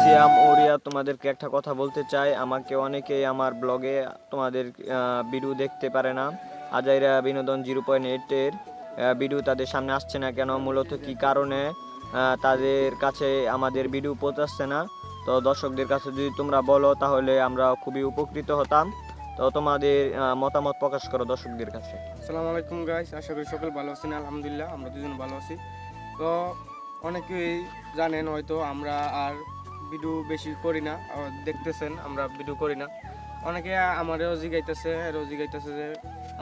সিয়াম, ওরিয়া, তোমাদেরকে একটা কথা বলতে চাই। আমাকে অনেকেই আমার ব্লগে তোমাদের ভিডিও দেখতে পারে না। আজাইরা বিনোদন জিরো পয়েন্ট এইটের ভিডিও তাদের সামনে আসছে না কেন? মূলত কি কারণে? তাদের কাছে আমাদের ভিডিও পৌঁছাচ্ছে না। তো দর্শকদের কাছে যদি তোমরা বলো, তাহলে আমরা খুবই উপকৃত হতাম। তো তোমাদের মতামত প্রকাশ করো দর্শকদের কাছে। আসসালামু আলাইকুম গাইস আশা করি সকল ভালো আছেন। আলহামদুলিল্লাহ, আমরা দুজন ভালো আছি। তো অনেকেই জানেন হয়তো, আমরা আর ভিডিও বেশি করি না দেখতেছেন, আমরা ভিডিও করি না। অনেকে আমারও জিগাইতেছে, এরও জিগাইতেছে যে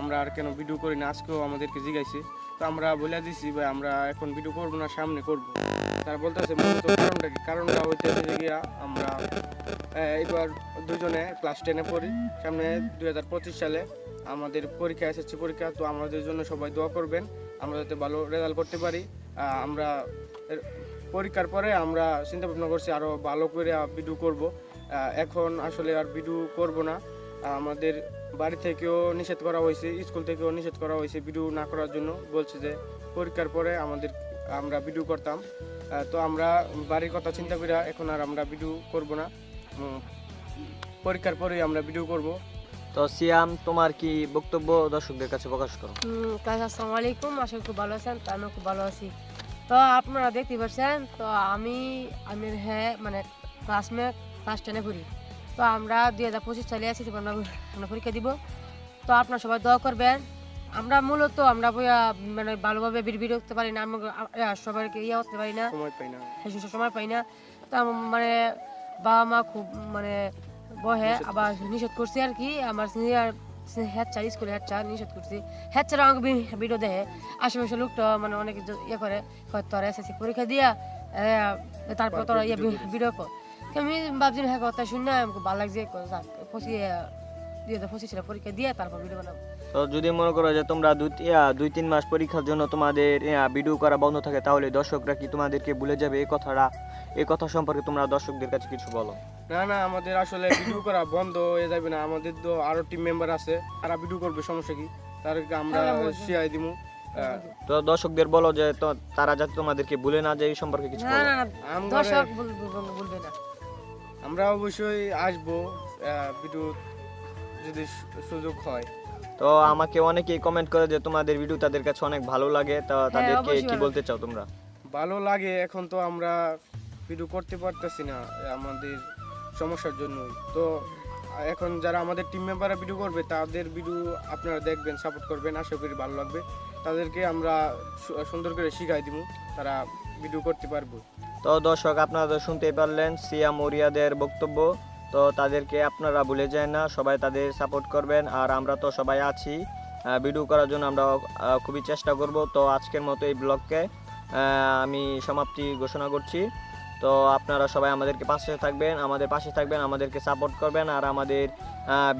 আমরা আর কেন ভিডিও করি না, আজকেও আমাদেরকে জিগাইছি। তো আমরা বলে দিছি, ভাই, আমরা এখন ভিডিও করব না, সামনে করব। তারা বলতেছে মূলত কারণটা কি? কারণটা হইতেছে গিয়া আমরা এবার দুজনে ক্লাস টেনে পড়ি। সামনে দু হাজার পঁচিশ সালে আমাদের পরীক্ষা এসেছে পরীক্ষা, তো আমাদের জন্য সবাই দোয়া করবেন। আমরা যাতে ভালো রেজাল্ট করতে পারি। আমরা পরীক্ষার পরে আমরা চিন্তা ভাবনা করছি আরও ভালো করে ভিডিও করব। এখন আসলে আর ভিডিও করব না। আমাদের বাড়ি থেকেও নিষেধ করা হয়েছে স্কুল থেকেও নিষেধ করা হয়েছে ভিডিও না করার জন্য। বলছে যে পরীক্ষার পরে আমাদের আমরা ভিডিও করতাম। তো আমরা বাড়ির কথা চিন্তা করে এখন আর আমরা ভিডিও করব না। পরীক্ষার পরেই আমরা ভিডিও করব। তো সিয়াম তোমার কি বক্তব্য দর্শকদের কাছে প্রকাশ করো? আসসালামু আলাইকুম। আশা করি খুব ভালো আছেন তো আমিও খুব ভালো আছি। তো আপনারা দেখতে পাচ্ছেন তো আমি আমি হ্যাঁ মানে ক্লাসমে ক্লাস টেনে পড়ি। তো আমরা দুই হাজার পঁচিশ সালে আছি আমরা আমরা পরীক্ষা দিব। তো আপনারা সবাই দোয়া করবেন। আমরা মূলত আমরা মানে ভালোভাবে বিড়বিড় করতে পারি না আমরা সবাইকে ইয়ে করতে পারি না। সময় পাই না। সময় পাই না। তো মানে বাবা মা খুব মানে বহে আবার নিষেধ করছে আর কি আমার সিনিয়র হেড চার স্কুলে হেড চা নিষেধ করছি। হেড ছাড়া আমাকে ভিডিও দেখে। আশেপাশে লোকটা মানে অনেক ইয়ে করে তোরা এসএসসি পরীক্ষা দিয়া তারপর তোরা ইয়ে ভিডিও কর। আমি ভাবছি হ্যাঁ কথা শুনে আমাকে ভালো লাগছে কয় দিয়ে দুই হাজার পরীক্ষা দিয়ে তারপর ভিডিও বানাবো। তো যদি মনে করো যে তোমরা দুই দুই তিন মাস পরীক্ষার জন্য তোমাদের ভিডিও করা বন্ধ থাকে তাহলে দর্শকরা কি তোমাদেরকে ভুলে যাবে এই কথাটা? এই কথা সম্পর্কে তোমরা দর্শকদের কাছে কিছু বলো। না না আমাদের আসলে ভিডিও করা বন্ধ হয়ে যাবে না। আমাদের তো আরও টিম মেম্বার আছে তারা ভিডিও করবে সমস্যা কি? তাদেরকে আমরা হ্যাঁ। শিয়াই দিমু। তো দর্শকদের বলো যে তো- তারা যাতে তোমাদেরকে ভুলে না যায় এই সম্পর্কে কিছু না বলো। না দর্শক বলবে না। আমরা অবশ্যই আসব ভিডিও যদি সু- সুযোগ হয়। তো আমাকে অনেকেই কমেন্ট করে যে তোমাদের ভিডিও তাদের কাছে অনেক ভালো লাগে তা তাদেরকে কি বলতে চাও তোমরা? ভালো লাগে এখন তো আমরা ভিডিও করতে পারতেছি না আমাদের সমস্যার জন্য তো এখন যারা আমাদের টিম মেম্বাররা ভিডিও করবে তাদের ভিডিও আপনারা দেখবেন সাপোর্ট করবেন আশা করি ভালো লাগবে। তাদেরকে আমরা সুন্দর করে শিখাই দিব তারা ভিডিও করতে পারব। তো দর্শক আপনারা তো শুনতেই পারলেন সিয়া ওরিয়াদের বক্তব্য। তো তাদেরকে আপনারা ভুলে যায় না, সবাই তাদের সাপোর্ট করবেন। আর আমরা তো সবাই আছি। ভিডিও করার জন্য আমরা খুবই চেষ্টা করব। তো আজকের মতো এই ব্লগকে আমি সমাপ্তি ঘোষণা করছি। তো আপনারা সবাই আমাদেরকে পাশে থাকবেন, আমাদের পাশে থাকবেন, আমাদেরকে সাপোর্ট করবেন। আর আমাদের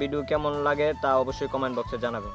ভিডিও কেমন লাগে তা অবশ্যই কমেন্ট বক্সে জানাবেন।